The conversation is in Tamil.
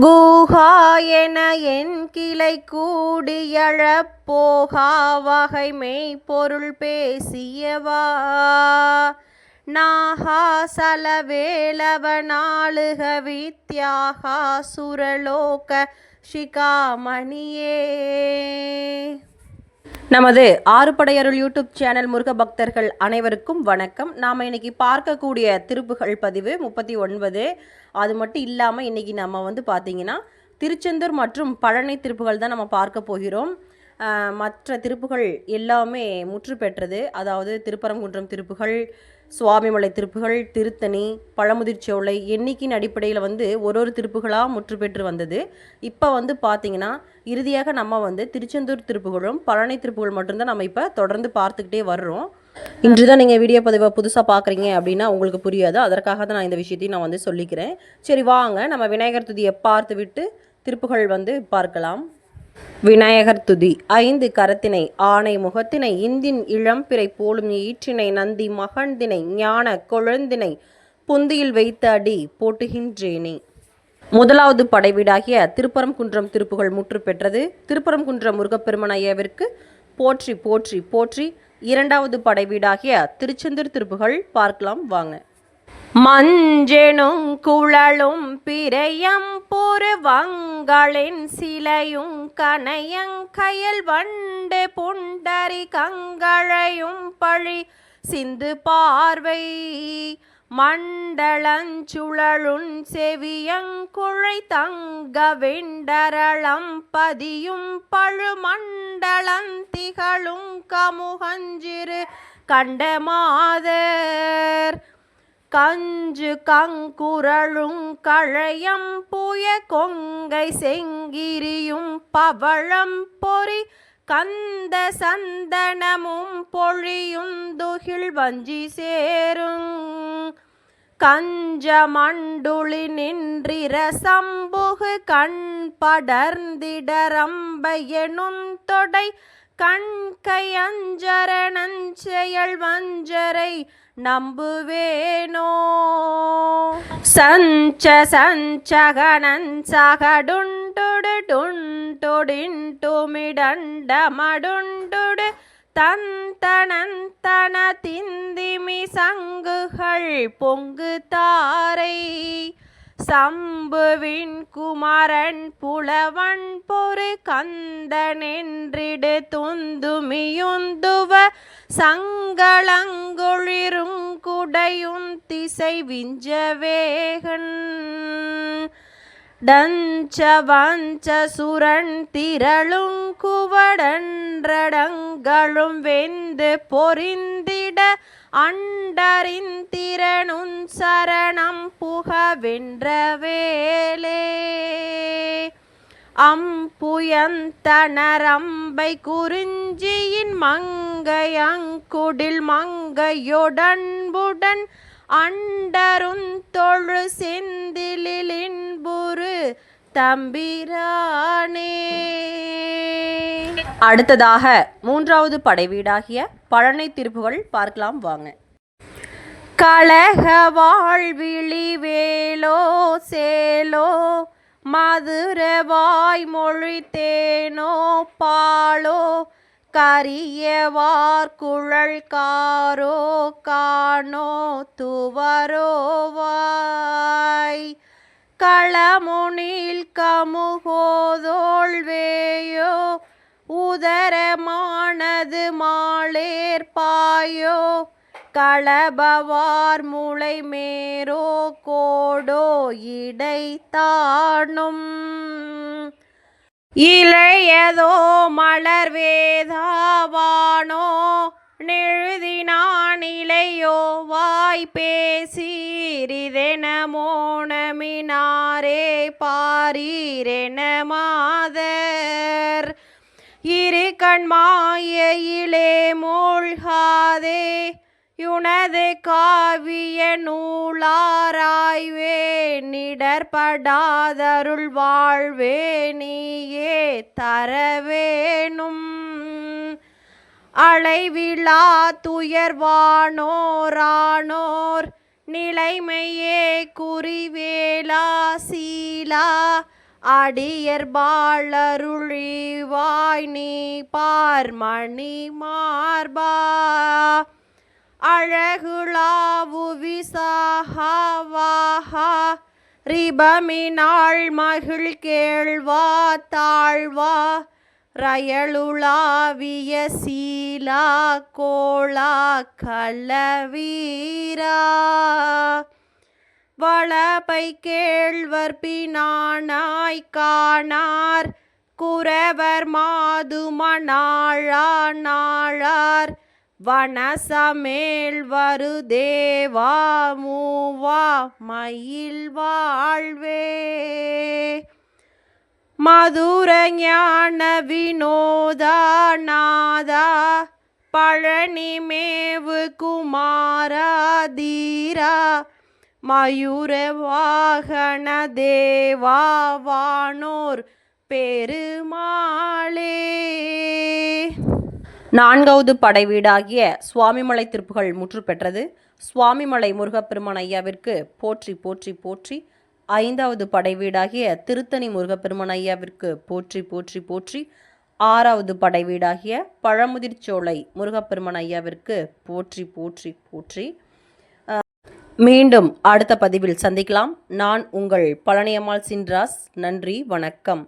கூஹா என என் கிளை கூடியழப்போகா வகை மெய்ப்பொருள் பேசியவா. நாகா சலவேலவ நாளுக வித்யாகா சுரலோக ஷிகாமணியே நமது ஆறுபடையருள் யூடியூப் சேனல் முருக பக்தர்கள் அனைவருக்கும் வணக்கம். நாம் இன்னைக்கு பார்க்கக்கூடிய திருப்புகள் பதிவு முப்பத்தி ஒன்பது. அது மட்டும் இல்லாமல் இன்னைக்கு நம்ம வந்து பார்த்திங்கன்னா திருச்செந்தூர் மற்றும் பழனி திருப்புகள் தான் நம்ம பார்க்க போகிறோம். மற்ற திருப்புகள் எல்லாமே முற்று பெற்றது. அதாவது திருப்பரங்குன்றம் திருப்புகள் சுவாமிமலை திருப்புகள் திருத்தணி பழமுதிர்ச்சோலை எண்ணிக்கையின் அடிப்படையில் வந்து ஒரு ஒரு திருப்புகளாக முற்று பெற்று வந்தது. இப்போ வந்து பார்த்திங்கன்னா இறுதியாக நம்ம வந்து திருச்செந்தூர் திருப்புகளும் பழனி திருப்புகள் மட்டும்தான் நம்ம இப்போ தொடர்ந்து பார்த்துக்கிட்டே வர்றோம். இன்று தான் நீங்கள் வீடியோ பதிவை புதுசாக பார்க்குறீங்க அப்படின்னா உங்களுக்கு புரியாது. அதற்காக தான் நான் இந்த விஷயத்தையும் நான் வந்து சொல்லிக்கிறேன். சரி வாங்க. நம்ம விநாயகர் துதியை பார்த்து விட்டு திருப்புகள் வந்து பார்க்கலாம். விநாயகர் துதி. ஐந்து கரத்தினை ஆணை முகத்தினை இந்தின் இளம்பிறை போலும் ஈற்றினை நந்தி மகந்தினை ஞான கொழுந்தினை புந்தியில் வைத்த அடி போட்டுகின்றேனே. முதலாவது படைவீடாகிய திருப்பரங்குன்றம் திருப்புகள் முற்று பெற்றது. திருப்பரங்குன்றம் முருகப்பெருமனையவிற்கு போற்றி போற்றி போற்றி. இரண்டாவது படைவீடாகிய திருச்செந்தூர் திருப்புகள் பார்க்கலாம் வாங்க. மஞ்செனும் குழலும் பிறையம் பொருவங்களின் சிலையும் கனையங்கயல் வண்டு புண்டரி கங்கழையும் பழி சிந்து பார்வை மண்டலஞ்சுழலுன் செவியங்குழை தங்க வெண்டரளம் பதியும் பழுமண்டலம் திகழும் கமுகஞ்சிறு கண்டமாதர் கஞ்சு கங்குரழும் கழையம் புய கொங்கை செங்கிரியும் பவழம் பொறி கந்த சந்தனமும் பொழியுந்துகில் வஞ்சி சேரும். கஞ்ச மண்டுளி நின்றிர சம்புகு கண் படர்ந்திடரம்பையனும் தொடை கண்கையஞ்சரணஞ்செயல் வஞ்சரை நம்புவேனோ? சஞ்ச சஞ்சகனன் சகடுண்டுடு டுண்டொடின்டுமிடண்டமடுண்டுடு தந்தனந்தன திந்திமி சங்குகள் பொங்கு தாரை. சம்புவின் குமரன் புலவன் பொறு கந்தனென்றிடு துந்துமியுந்துவ சங்களங்குளிரும் குடையும் திசை விஞ்சவேகன் டஞ்ச வஞ்ச சுரன் திரளும் குவடன்றடங்களும் வெந்து பொறிந்திட அண்டரின் திறனும் சரணம் புக வென்ற வேலே. அம்புயந்தனரம்பை குறிஞ்சியின் மங்கையங்குடில் மங்கையொடன்புடன் அண்டரும் தொழு செந்திலின்புரு தம்பிரானே. அடுத்ததாக மூன்றாவது படைவீடாகிய பழனை திருப்புகள் பார்க்கலாம் வாங்க. கழக வாழ்விழி வேலோ சேலோ மதுரவாய் மொழித்தேனோ பாலோ கரியவார் குழல் காரோ காணோ துவரோவாய் களமுனில் கமுகோதோள்வேயோ உதரமானது மாளேற்பாயோ களபவார் முளை மேரோ கோடோ இடைத்தானும். இளையதோ மலர் வேதாவானோ நெழுதினானிலையோ வாய் பேசீரிதென மோனமினாரே பாரீரென மாதர். இரு கண்மாயிலே மூழ்காதே யுனது காவிய நூலாராய்வே நிடர்படாதருள் வாழ்வே நீயே தரவேணும் அலைவிழா துயர்வானோரானோர் நிலைமையே குறிவேலா சீலா அடியர் பாலருழிவாய் நீ பார்மணி மார்பா. அழகுலாவு விசாஹாவாஹா. ரிபமினாள் மகிழ் கேழ்வா தாழ்வா. ரயலுலாவிய சீலா கோளா கலவீரா. வளபை கேழ்வர் பினானாய் காணார். குறவர் மாதுமணாழா நாழார். வனசமேல் வரு தேவா மூவா மயில் வாழ்வே. மதுர ஞான வினோதா நாதா பழனி குமாரா தீரா மயூர வாகன தேவா வானோர் பெருமாளே. நான்காவது படை வீடாகிய சுவாமிமலை திருப்புகள் முற்று பெற்றது. சுவாமிமலை முருகப்பெருமான் ஐயாவிற்கு போற்றி போற்றி போற்றி. ஐந்தாவது படை வீடாகிய திருத்தணி முருகப்பெருமான் ஐயாவிற்கு போற்றி போற்றி போற்றி. ஆறாவது படை வீடாகிய பழமுதிர்ச்சோலை முருகப்பெருமான் ஐயாவிற்கு போற்றி போற்றி போற்றி. மீண்டும் அடுத்த பதிவில் சந்திக்கலாம். நான் உங்கள் பழனியம்மாள் சின்ராஸ். நன்றி வணக்கம்.